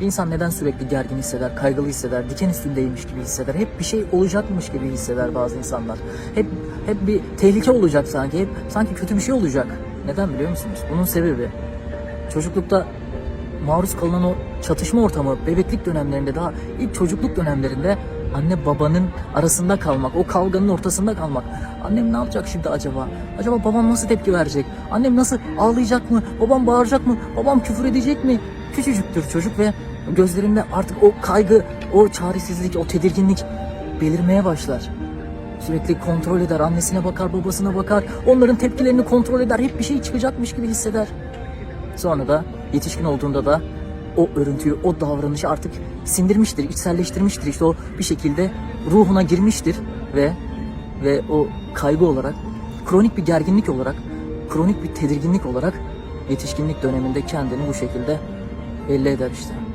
Bir insan neden sürekli gergin hisseder, kaygılı hisseder, diken üstündeymiş gibi hisseder. Hep bir şey olacakmış gibi hisseder bazı insanlar. Hep hep bir tehlike olacak sanki. Hep sanki kötü bir şey olacak. Neden biliyor musunuz? Bunun sebebi çocuklukta maruz kalınan o çatışma ortamı bebeklik dönemlerinde daha ilk çocukluk dönemlerinde anne babanın arasında kalmak, o kavganın ortasında kalmak. Annem ne yapacak şimdi acaba? Acaba babam nasıl tepki verecek? Annem nasıl ağlayacak mı? Babam bağıracak mı? Babam küfür edecek mi? Küçücüktür çocuk ve gözlerinde artık o kaygı, o çaresizlik, o tedirginlik belirmeye başlar. Sürekli kontrol eder, annesine bakar, babasına bakar, onların tepkilerini kontrol eder, hep bir şey çıkacakmış gibi hisseder. Sonra da yetişkin olduğunda da o örüntüyü, o davranışı artık sindirmiştir, içselleştirmiştir. İşte o bir şekilde ruhuna girmiştir ve ve o kaygı olarak, kronik bir gerginlik olarak, kronik bir tedirginlik olarak yetişkinlik döneminde kendini bu şekilde belli eder işte.